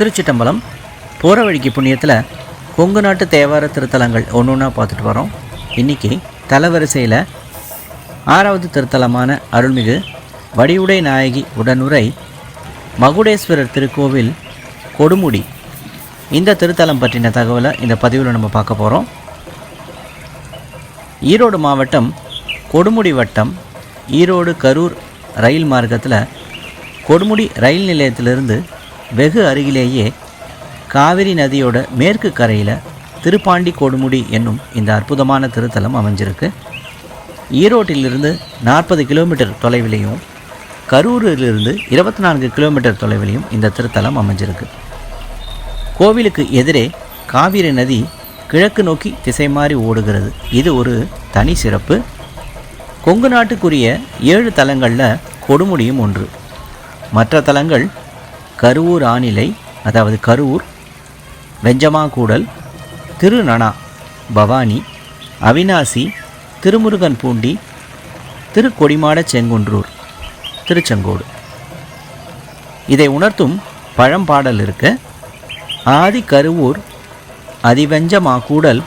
திருச்சிட்டம்பலம் போகிற வழிக்கு புண்ணியத்தில் கொங்கு நாட்டு தேவார திருத்தலங்கள் ஒன்று ஒன்றா பார்த்துட்டு வரோம். இன்றைக்கி தலவரிசையில் ஆறாவது திருத்தலமான அருள்மிகு வடிவுடை நாயகி உடனுரை மகுடேஸ்வரர் திருக்கோவில் கொடுமுடி. இந்த திருத்தலம் பற்றின தகவலை இந்த பதிவில் நம்ம பார்க்க போகிறோம் ஈரோடு மாவட்டம் கொடுமுடி வட்டம் ஈரோடு கரூர் ரயில் மார்க்கத்தில் கொடுமுடி ரயில் நிலையத்திலிருந்து வெகு அருகிலேயே காவிரி நதியோட மேற்கு கரையில் திருப்பாண்டி கொடுமுடி என்னும் இந்த அற்புதமான திருத்தலம் அமைஞ்சிருக்கு. ஈரோட்டிலிருந்து நாற்பது கிலோமீட்டர் தொலைவிலையும் கரூரிலிருந்து இருபத்தி நான்கு கிலோமீட்டர் தொலைவிலையும் இந்த திருத்தலம் அமைஞ்சிருக்கு. கோவிலுக்கு எதிரே காவிரி நதி கிழக்கு நோக்கி திசை மாறி ஓடுகிறது. இது ஒரு தனி சிறப்பு. கொங்கு நாட்டுக்குரிய ஏழு தலங்களில் கொடுமுடியும் ஒன்று. மற்ற தலங்கள் கருவூர் ஆணிலை அதாவது கரூர் வெஞ்சமாக்கூடல் திருநனா பவானி அவினாசி திருமுருகன் பூண்டி திருக்கொடிமாட செங்குன்றூர் திருச்செங்கோடு. இதை உணர்த்தும் பழம்பாடல் இருக்க. ஆதி கருவூர் அதிவெஞ்சமாக்கூடல்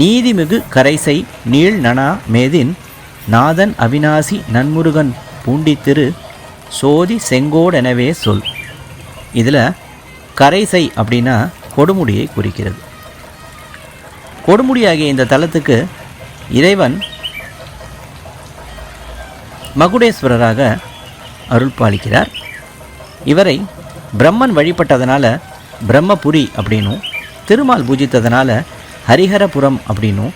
நீதிமிகு கரைசை நீள் நனா மேதின் நாதன் அவினாசி நன்முருகன் பூண்டி திரு சோதி செங்கோடெனவே சொல். இதில் கரைசை அப்படின்னா கொடுமுடியை குறிக்கிறது. கொடுமுடியாகிய இந்த தலத்துக்கு இறைவன் மகுடேஸ்வரராக அருள் பாலிக்கிறார் இவரை பிரம்மன் வழிபட்டதனால பிரம்மபுரி அப்படின்னும் திருமால் பூஜித்ததனால ஹரிஹரபுரம் அப்படின்னும்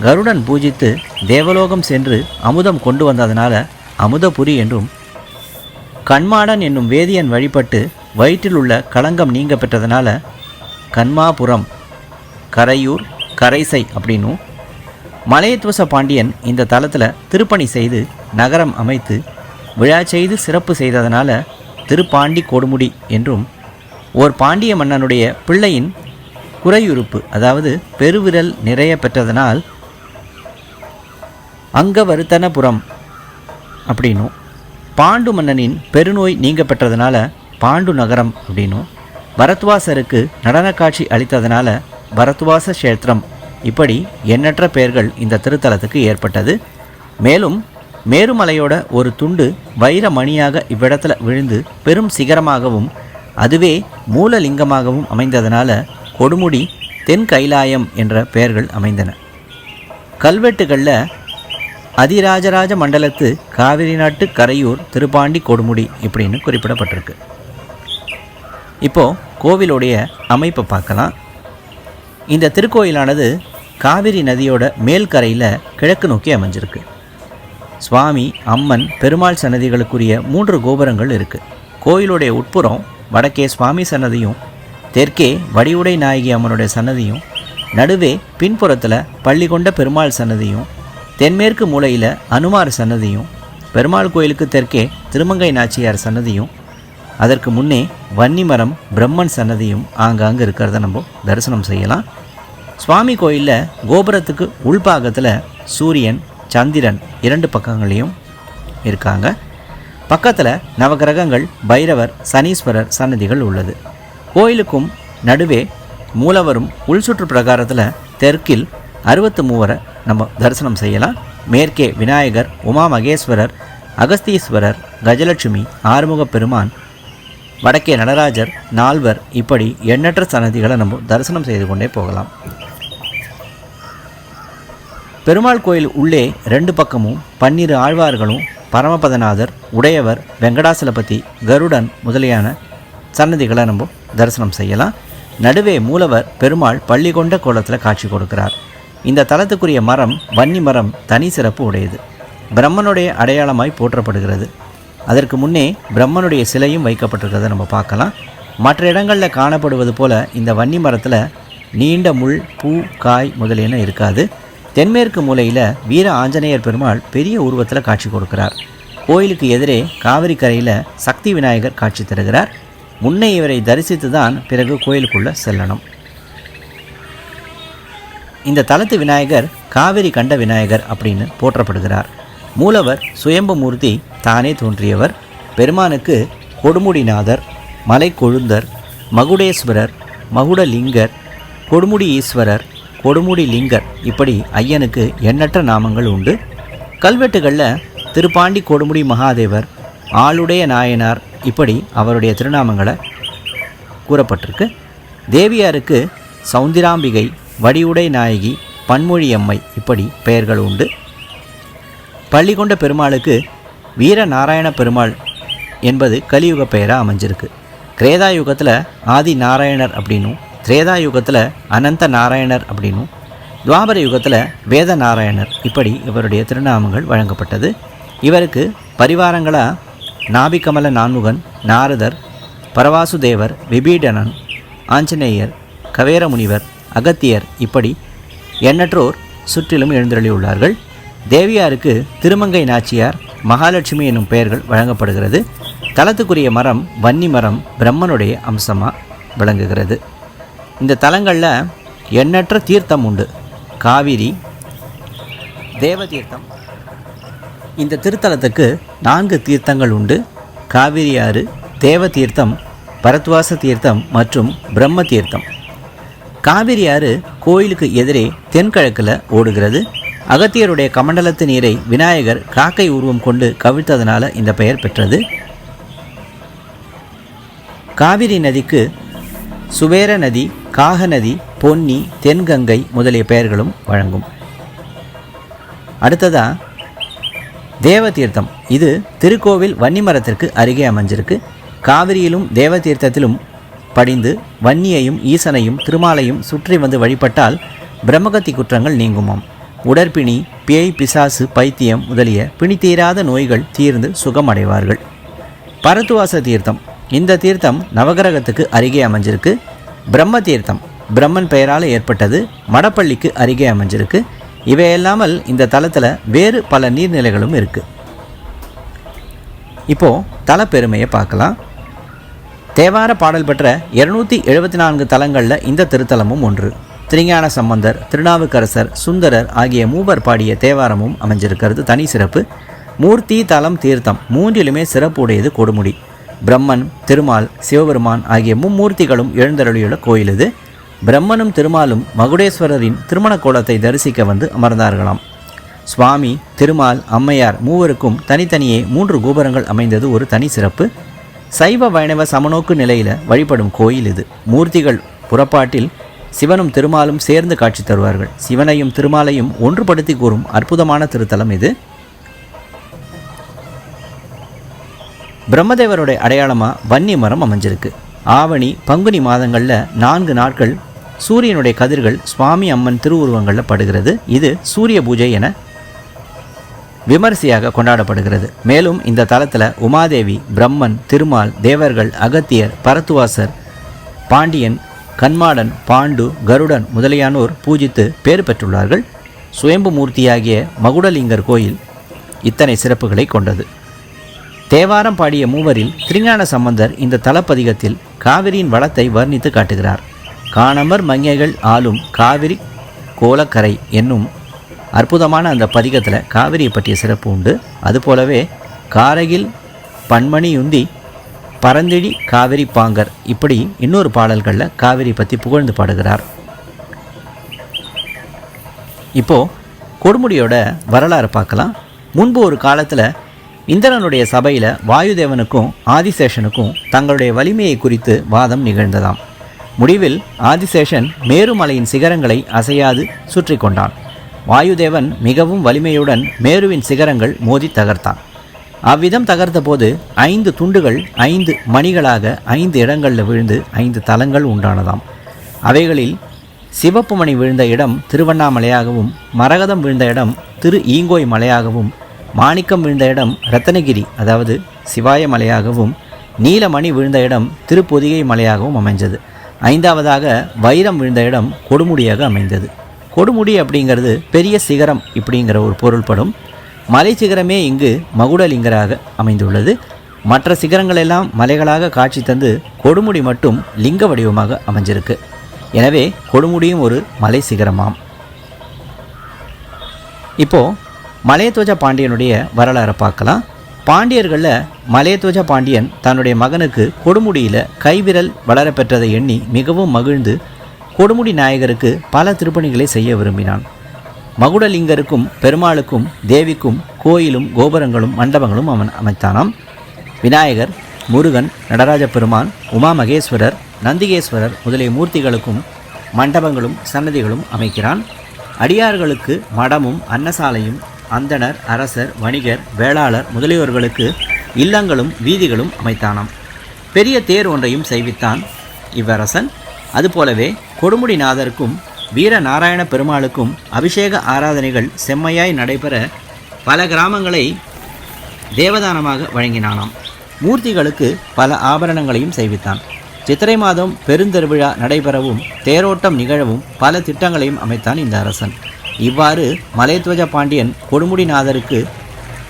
கருடன் பூஜித்து தேவலோகம் சென்று அமுதம் கொண்டு வந்ததனால அமுதபுரி என்றும் கண்மாடன் என்னும் வேதியன் வழிபட்டு வயிற்றில் உள்ள களங்கம் நீங்க பெற்றதுனால கண்மாபுரம் கரையூர் கரைசை அப்படின்னும் மலையத்வச பாண்டியன் இந்த தளத்தில் திருப்பணி செய்து நகரம் அமைத்து விழா செய்து சிறப்பு செய்ததனால திருப்பாண்டி கொடுமுடி என்றும் ஓர் பாண்டிய மன்னனுடைய பிள்ளையின் குறையுறுப்பு அதாவது பெருவிரல் நிறைய பெற்றதனால் அங்கவருத்தனபுரம் அப்படின்னும் பாண்டு மன்னனின் பெருநோய் நீங்க பெற்றதுனால பாண்டு நகரம் அப்படின்னும். பரத்வாசருக்கு நடன காட்சி அளித்ததனால பரத்வாச கஷேத்திரம். இப்படி எண்ணற்ற பெயர்கள் இந்த திருத்தலத்துக்கு ஏற்பட்டது. மேலும் மேருமலையோட ஒரு துண்டு வைர மணியாக இவ்விடத்தில் விழுந்து பெரும் சிகரமாகவும் அதுவே மூலலிங்கமாகவும் அமைந்ததனால கொடுமுடி தென் கைலாயம் என்ற பெயர்கள் அமைந்தன. கல்வெட்டுகளில் அதிராஜராஜ மண்டலத்து காவிரி நாட்டு கரையூர் திருப்பாண்டி கொடுமுடி இப்படின்னு குறிப்பிடப்பட்டிருக்கு. இப்போ கோவிலுடைய அமைப்பை பார்க்கலாம். இந்த திருக்கோயிலானது காவிரி நதியோட மேல்கரையில் கிழக்கு நோக்கி அமைஞ்சிருக்கு. சுவாமி அம்மன் பெருமாள் சன்னதிகளுக்குரிய மூன்று கோபுரங்கள் இருக்குது கோயிலுடைய உட்புறம் வடக்கே சுவாமி சன்னதியும் தெற்கே வடிவுடை நாயகி அம்மனுடைய சன்னதியும் நடுவே பின்புறத்தில் பள்ளி கொண்ட பெருமாள் சன்னதியும் தென்மேற்கு மூலையில் அனுமார் சன்னதியும் பெருமாள் கோயிலுக்கு தெற்கே திருமங்கை நாச்சியார் சன்னதியும் அதற்கு முன்னே வன்னிமரம் பிரம்மன் சன்னதியும் ஆங்காங்கே இருக்கிறத நம்ம தரிசனம் செய்யலாம். சுவாமி கோயிலில் கோபுரத்துக்கு உள்பாகத்தில் சூரியன் சந்திரன் இரண்டு பக்கங்களையும் இருக்காங்க. பக்கத்தில் நவகிரகங்கள் பைரவர் சனீஸ்வரர் சன்னதிகள் உள்ளது. கோயிலுக்கும் நடுவே மூலவரும் உள் சுற்று பிரகாரத்தில் தெற்கில் அறுபத்து மூவரை நம்ம தரிசனம் செய்யலாம். மேற்கே விநாயகர் உமா மகேஸ்வரர் அகஸ்தீஸ்வரர் கஜலட்சுமி ஆறுமுகப் பெருமான் வடக்கே நடராஜர் நால்வர் இப்படி எண்ணற்ற சன்னதிகளை நம்ம தரிசனம் செய்து கொண்டே போகலாம். பெருமாள் கோயில் உள்ளே ரெண்டு பக்கமும் பன்னிரு ஆழ்வார்களும் பரமபதநாதர் உடையவர் வெங்கடாசலபதி கருடன் முதலியான சன்னதிகளை நம்ம தரிசனம் செய்யலாம். நடுவே மூலவர் பெருமாள் பள்ளி கொண்ட கோலத்தில் காட்சி கொடுக்கிறார். இந்த தலத்துக்குரிய மரம் வன்னி மரம் தனி சிறப்பு உடையது. பிரம்மனுடைய அடையாளமாய் போற்றப்படுகிறது. அதற்கு முன்னே பிரம்மனுடைய சிலையும் வைக்கப்பட்டிருக்கிறத நம்ம பார்க்கலாம். மற்ற இடங்களில் காணப்படுவது போல இந்த வன்னி மரத்தில் நீண்ட முள் பூ காய் முதலியன இருக்காது. தென்மேற்கு மூலையில் வீர ஆஞ்சநேயர் பெருமாள் பெரிய உருவத்தில் காட்சி கொடுக்கிறார். கோயிலுக்கு எதிரே காவிரி கரையில் சக்தி விநாயகர் காட்சி தருகிறார். முன்னே இவரை தரிசித்து தான் பிறகு கோயிலுக்குள்ளே செல்லணும். இந்த தலத்து விநாயகர் காவிரி கண்ட விநாயகர் அப்படின்னு போற்றப்படுகிறார். மூலவர் சுயம்பமூர்த்தி தானே தோன்றியவர். பெருமானுக்கு கொடுமுடிநாதர் மலை கொழுந்தர் மகுடேஸ்வரர் மகுடலிங்கர் கொடுமுடி ஈஸ்வரர் கொடுமுடி லிங்கர் இப்படி ஐயனுக்கு எண்ணற்ற நாமங்கள் உண்டு. கல்வெட்டுகளில் திருப்பாண்டி கொடுமுடி மகாதேவர் ஆளுடைய நாயனார் இப்படி அவருடைய திருநாமங்களை கூறப்பட்டிருக்கு. தேவியாருக்கு சௌந்திராம்பிகை வடிவுடை நாயகி பன்மொழியம்மை இப்படி பெயர்கள் உண்டு. பள்ளிகொண்ட பெருமாளுக்கு வீரநாராயண பெருமாள் என்பது கலியுக பெயராக அமைஞ்சிருக்கு. கிரேதா யுகத்தில் ஆதி நாராயணர் அப்படின்னும் திரேதா யுகத்தில் அனந்த நாராயணர் அப்படின்னும் துவாபர யுகத்தில் வேத நாராயணர் இப்படி இவருடைய திருநாமங்கள் வழங்கப்பட்டது. இவருக்கு பரிவாரங்களாக நாபிகமல நான்முகன் நாரதர் பரவாசுதேவர் விபீடனன் ஆஞ்சநேயர் கவேர முனிவர் அகத்தியர் இப்படி எண்ணற்றோர் சுற்றிலும் எழுந்தருளியுள்ளார்கள். தேவியாருக்கு திருமங்கை நாச்சியார் மகாலட்சுமி என்னும் பெயர்கள் வழங்கப்படுகிறது. தலத்துக்குரிய மரம் வன்னி மரம் பிரம்மனுடைய அம்சமாக விளங்குகிறது. இந்த தலங்களில் எண்ணற்ற தீர்த்தம் உண்டு. காவிரி தேவதீர்த்தம். இந்த திருத்தலத்துக்கு நான்கு தீர்த்தங்கள் உண்டு. காவிரி ஆறு தேவ தீர்த்தம் பரத்வாச தீர்த்தம் மற்றும் பிரம்ம தீர்த்தம். காவிரி ஆறு கோயிலுக்கு எதிரே தென்கிழக்கில் ஓடுகிறது. அகத்தியருடைய கமண்டலத்து நீரை விநாயகர் காக்கை உருவம் கொண்டு கவிழ்த்ததனால இந்த பெயர் பெற்றது. காவிரி நதிக்கு சுவேர நதி காக நதி பொன்னி தென்கங்கை முதலிய பெயர்களும் வழங்கும். அடுத்ததா தேவதீர்த்தம். இது திருக்கோவில் வன்னிமரத்திற்கு அருகே அமைஞ்சிருக்கு. காவிரியிலும் தேவதீர்த்தத்திலும் படிந்து வன்னியையும் ஈசனையும் திருமாலையும் சுற்றி வந்து வழிபட்டால் பிரம்மகத்தி குற்றங்கள் நீங்குமாம். உடற்பிணி பேய் பிசாசு பைத்தியம் முதலிய பிணித்தீராத நோய்கள் தீர்ந்து சுகமடைவார்கள். பரத்துவாச தீர்த்தம். இந்த தீர்த்தம் நவகிரகத்துக்கு அருகே அமைஞ்சிருக்கு. பிரம்ம தீர்த்தம். பிரம்மன் பெயரால் ஏற்பட்டது. மடப்பள்ளிக்கு அருகே அமைஞ்சிருக்கு. இவையல்லாமல் இந்த தலத்தில் வேறு பல நீர்நிலைகளும் இருக்குது இப்போது தல பெருமையை பார்க்கலாம். தேவார பாடல் பெற்ற இருநூற்றி எழுபத்தி நான்கு தலங்களில் இந்த திருத்தலமும் ஒன்று. திருஞான சம்பந்தர் திருநாவுக்கரசர் சுந்தரர் ஆகிய மூவர் பாடிய தேவாரமும் அமைஞ்சிருக்கிறது. தனி சிறப்பு. மூர்த்தி தலம் தீர்த்தம் மூன்றிலுமே சிறப்பு உடையது கொடுமுடி. பிரம்மன் திருமால் சிவபெருமான் ஆகிய மும்மூர்த்திகளும் எழுந்தருளியுள்ள கோயில் இது. பிரம்மனும் திருமாலும் மகுடேஸ்வரரின் திருமண கோலத்தை தரிசிக்க வந்து அமர்ந்தார்களாம். சுவாமி திருமால் அம்மையார் மூவருக்கும் தனித்தனியே மூன்று கோபுரங்கள் அமைந்தது ஒரு தனி சிறப்பு. சைவ வைணவ சமநோக்கு நிலையில் வழிபடும் கோயில் இது. மூர்த்திகள் புறப்பாட்டில் சிவனும் திருமாலும் சேர்ந்து காட்சி தருவார்கள். சிவனையும் திருமாலையும் ஒன்றுபடுத்தி கூறும் அற்புதமான திருத்தலம் இது. பிரம்மதேவருடைய அடையாளமாக வன்னி மரம் அமைஞ்சிருக்கு. ஆவணி பங்குனி மாதங்களில் நான்கு நாட்கள் சூரியனுடைய கதிர்கள் சுவாமி அம்மன் திருவுருவங்களில் படுகிறது. இது சூரிய பூஜை என விமரிசையாக கொண்டாடப்படுகிறது. மேலும் இந்த தலத்தில் உமாதேவி பிரம்மன் திருமால் தேவர்கள் அகத்தியர் பரத்துவாசர் பாண்டியன் கண்மாடன் பாண்டு கருடன் முதலியானோர் பூஜித்து பேறு பெற்றுள்ளார்கள். சுயம்பு மூர்த்தியாகிய மகுடலிங்கர் கோயில் இத்தனை சிறப்புகளை கொண்டது. தேவாரம் பாடிய மூவரில் திருஞான சம்பந்தர் இந்த தலப்பதிகத்தில் காவிரியின் வளத்தை வர்ணித்து காட்டுகிறார். காணமர் மங்கைகள் ஆளும் காவிரி கோலக்கரை என்னும் அற்புதமான அந்த பதிகத்தில் காவிரியை பற்றிய சிறப்பு உண்டு. அதுபோலவே காரகில் பன்மணியுந்தி பரந்திழி காவிரி பாங்கர் இப்படி இன்னொரு பாடல்களில் காவிரி பற்றி புகழ்ந்து பாடுகிறார். இப்போது கொடுமுடியோட வரலாறு பார்க்கலாம். முன்பு ஒரு காலத்தில் இந்திரனுடைய சபையில் வாயுதேவனுக்கும் ஆதிசேஷனுக்கும் தங்களுடைய வலிமையை குறித்து வாதம் நிகழ்ந்ததாம். முடிவில் ஆதிசேஷன் மேருமலையின் சிகரங்களை அசையாது சுற்றி கொண்டான். வாயுதேவன் மிகவும் வலிமையுடன் மேருவின் சிகரங்கள் மோதி தகர்த்தான். அவ்விதம் தகர்த்தபோது ஐந்து துண்டுகள் ஐந்து மணிகளாக ஐந்து இடங்களில் விழுந்து ஐந்து தலங்கள் உண்டானதாம். அவைகளில் சிவப்பு மணி விழுந்த இடம் திருவண்ணாமலையாகவும் மரகதம் விழுந்த இடம் திரு ஈங்கோய் மலையாகவும் மாணிக்கம் விழுந்த இடம் ரத்தனகிரி அதாவது சிவாய மலையாகவும் நீலமணி விழுந்த இடம் திருப்பொதிகை மலையாகவும் அமைஞ்சது. ஐந்தாவதாக வைரம் விழுந்த இடம் கொடுமுடியாக அமைந்தது. கொடுமுடி அப்படிங்கிறது பெரிய சிகரம் இப்படிங்கிற ஒரு பொருள்படும். மலை சிகரமே இங்கு மகுடலிங்கராக அமைந்துள்ளது. மற்ற சிகரங்கள் எல்லாம் மலைகளாக காட்சி தந்து கொடுமுடி மட்டும் லிங்க வடிவமாக அமைஞ்சிருக்கு. எனவே கொடுமுடியும் ஒரு மலை சிகரமாம். இப்போ மலையத்வஜ பாண்டியனுடைய வரலாறை பார்க்கலாம். பாண்டியர்களில் மலையத்வஜ பாண்டியன் தன்னுடைய மகனுக்கு கொடுமுடியில் கைவிரல் வளரப்பெற்றதை எண்ணி மிகவும் மகிழ்ந்து கொடுமுடி நாயகருக்கு பல திருப்பணிகளை செய்ய விரும்பினான். மகுடலிங்கருக்கும் பெருமாளுக்கும் தேவிக்கும் கோயிலும் கோபுரங்களும் மண்டபங்களும் அவன் அமைத்தானாம். விநாயகர் முருகன் நடராஜ பெருமான் உமா மகேஸ்வரர் நந்திகேஸ்வரர் முதலிய மூர்த்திகளுக்கும் மண்டபங்களும் சன்னதிகளும் அமைக்கிறான். அடியார்களுக்கு மடமும் அன்னசாலையும் அந்தணர் அரசர் வணிகர் வேளாளர் முதலியோர்களுக்கு இல்லங்களும் வீதிகளும் அமைத்தானாம். பெரிய தேர் ஒன்றையும் செய்வித்தான் இவ்வரசன். அதுபோலவே கொடுமுடிநாதருக்கும் வீர நாராயண பெருமாளுக்கும் அபிஷேக ஆராதனைகள் செம்மையாய் நடைபெற பல கிராமங்களை தேவதானமாக வழங்கினானாம். மூர்த்திகளுக்கு பல ஆபரணங்களையும் செய்வித்தான். சித்திரை மாதம் பெருந்திருவிழா நடைபெறவும் தேரோட்டம் நிகழவும் பல திட்டங்களையும் அமைத்தான் இந்த அரசன். இவ்வாறு மலைத்வஜ பாண்டியன் கொடுமுடிநாதருக்கு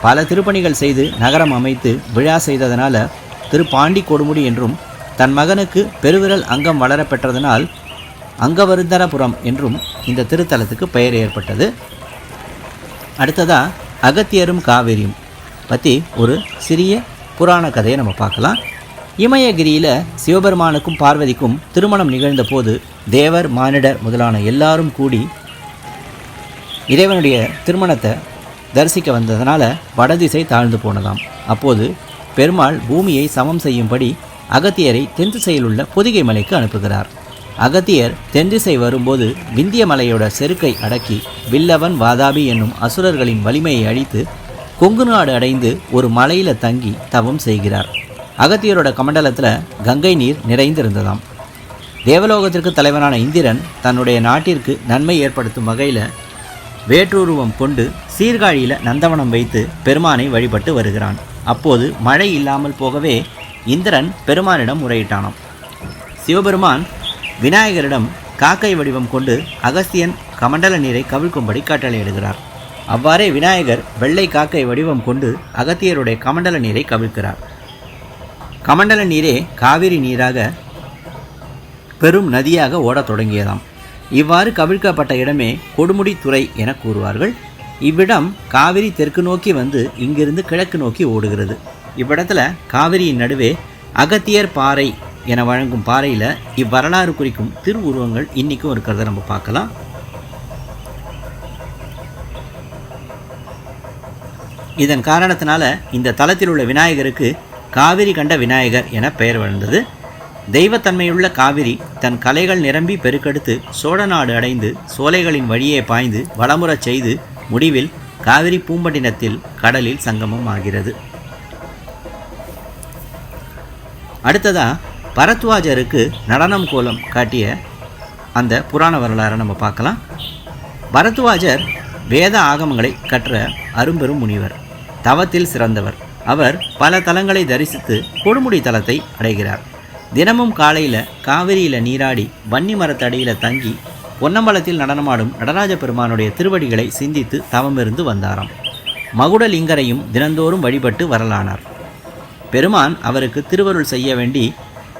பல திருப்பணிகள் செய்து நகரம் அமைத்து விழா செய்ததனால திரு பாண்டி கொடுமுடி என்றும் தன் மகனுக்கு பெருவிரல் அங்கம் வளர பெற்றதனால் அங்கவருந்தரபுரம் என்றும் இந்த திருத்தலத்துக்கு பெயர் ஏற்பட்டது. அடுத்ததா அகத்தியரும் காவேரியும் பற்றி ஒரு சிறிய புராண கதையை நம்ம பார்க்கலாம். இமயகிரியில் சிவபெருமானுக்கும் பார்வதிக்கும் திருமணம் நிகழ்ந்த போது தேவர் மானிடர் முதலான எல்லாரும் கூடி இறைவனுடைய திருமணத்தை தரிசிக்க வந்ததனால வடதிசை தாழ்ந்து போனதாம். அப்போது பெருமாள் பூமியை சமம் செய்யும்படி அகத்தியரை தென் திசையில் உள்ள பொதிகை மலைக்கு அனுப்புகிறார். அகத்தியர் தென்திசை வரும்போது விந்திய மலையோட செருக்கை அடக்கி வில்லவன் வாதாபி என்னும் அசுரர்களின் வலிமையை அழித்து கொங்கு நாடு அடைந்து ஒரு மலையில தங்கி தவம் செய்கிறார். அகத்தியரோட கமண்டலத்தில் கங்கை நீர் நிறைந்திருந்ததாம். தேவலோகத்திற்கு தலைவனான இந்திரன் தன்னுடைய நாட்டிற்கு நன்மை ஏற்படுத்தும் வகையில் வேற்றுருவம் கொண்டு சீர்காழியில் நந்தவனம் வைத்து பெருமானை வழிபட்டு வருகிறான். அப்போது மழை இல்லாமல் போகவே இந்திரன் பெருமானிடம் முறையிட்டானாம். சிவபெருமான் விநாயகரிடம் காக்கை வடிவம் கொண்டு அகஸ்தியன் கமண்டல நீரை கவிழ்க்கும்படி கட்டளையிடுகிறார். அவ்வாறே விநாயகர் வெள்ளை காக்கை வடிவம் கொண்டு அகத்தியருடைய கமண்டல நீரை கவிழ்க்கிறார். கமண்டல நீரே காவிரி நீராக பெரும் நதியாக ஓடத் தொடங்கியதாம். இவ்வாறு கவிழ்க்கப்பட்ட இடமே கொடுமுடித்துறை என கூறுவார்கள். இவ்விடம் காவிரி தெற்கு நோக்கி வந்து இங்கிருந்து கிழக்கு நோக்கி ஓடுகிறது. இவ்விடத்தில் காவிரியின் நடுவே அகத்தியர் பாறை என வழங்கும் பாறையில் இவ்வரலாறு குறிக்கும் திருவுருவங்கள் இன்றைக்கும் இருக்கிறத நம்ம பார்க்கலாம். இதன் காரணத்தினால இந்த தலத்தில் உள்ள விநாயகருக்கு காவிரி கண்ட விநாயகர் என பெயர் வந்தது தெய்வத்தன்மையுள்ள காவிரி தன் கலைகள் நிரம்பி பெருக்கெடுத்து சோழ நாடு அடைந்து சோலைகளின் வழியே பாய்ந்து வளமுறச் செய்து முடிவில் காவிரி பூம்பட்டினத்தில் கடலில் சங்கமம் ஆகிறது. அடுத்ததா பரத்வாஜருக்கு நடனம் கோலம் காட்டிய அந்த புராண வரலாறை நம்ம பார்க்கலாம். பரத்வாஜர் வேத ஆகமங்களை கற்ற அரும்பெரும் முனிவர் தவத்தில் சிறந்தவர். அவர் பல தலங்களை தரிசித்து கொடுமுடி தலத்தை அடைகிறார். தினமும் காலையில் காவிரியில் நீராடி வன்னி மரத்தடியில் தங்கி பொன்னம்பலத்தில் நடனமாடும் நடராஜ பெருமானுடைய திருவடிகளை சிந்தித்து தவமிருந்து வந்தாராம். மகுடலிங்கரையும் தினந்தோறும் வழிபட்டு வரலானார். பெருமான் அவருக்கு திருவருள் செய்ய வேண்டி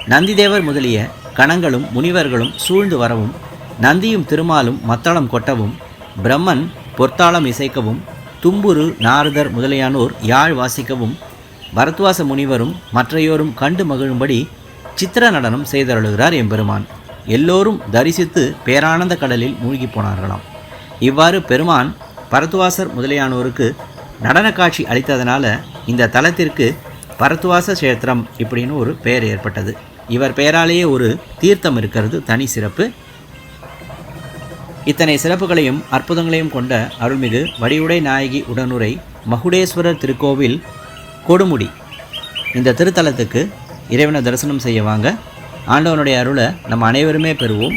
நந்திதேவர் முதலிய கணங்களும் முனிவர்களும் சூழ்ந்து வரவும் நந்தியும் திருமாலும் மத்தளம் கொட்டவும் பிரம்மன் பொற்தாளம் இசைக்கவும் தும்புரு நாரதர் முதலியானோர் யாழ் வாசிக்கவும் பரத்வாச முனிவரும் மற்றையோரும் கண்டு மகிழும்படி சித்திர நடனம் செய்தருளுகிறார் எம்பெருமான். எல்லோரும் தரிசித்து பேரானந்த கடலில் மூழ்கி போனார்களாம். இவ்வாறு பெருமான் பரத்வாசர் முதலியானோருக்கு நடன காட்சி அளித்ததனால இந்த தலத்திற்கு பரத்வாச கஷேத்திரம் இப்படின்னு ஒரு பெயர் ஏற்பட்டது. இவர் பெயராலேயே ஒரு தீர்த்தம் இருக்கிறது தனி சிறப்பு. இத்தனை சிறப்புகளையும் அற்புதங்களையும் கொண்ட அருள்மிகு வடிவுடை நாயகி உடனுரை மகுடேஸ்வரர் திருக்கோவில் கொடுமுடி. இந்த திருத்தலத்துக்கு இறைவனை தரிசனம் செய்ய வாங்க. ஆண்டவனுடைய அருளை நம்ம அனைவருமே பெறுவோம்.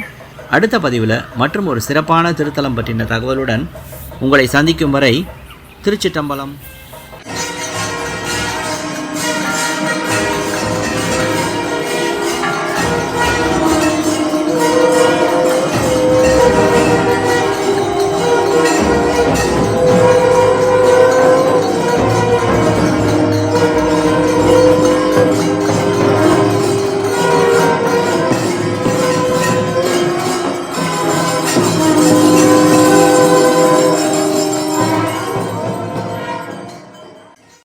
அடுத்த பதிவில் மற்றும் ஒரு சிறப்பான திருத்தலம் பற்றின தகவலுடன் உங்களை சந்திக்கும் வரை திருச்சிட்டம்பலம்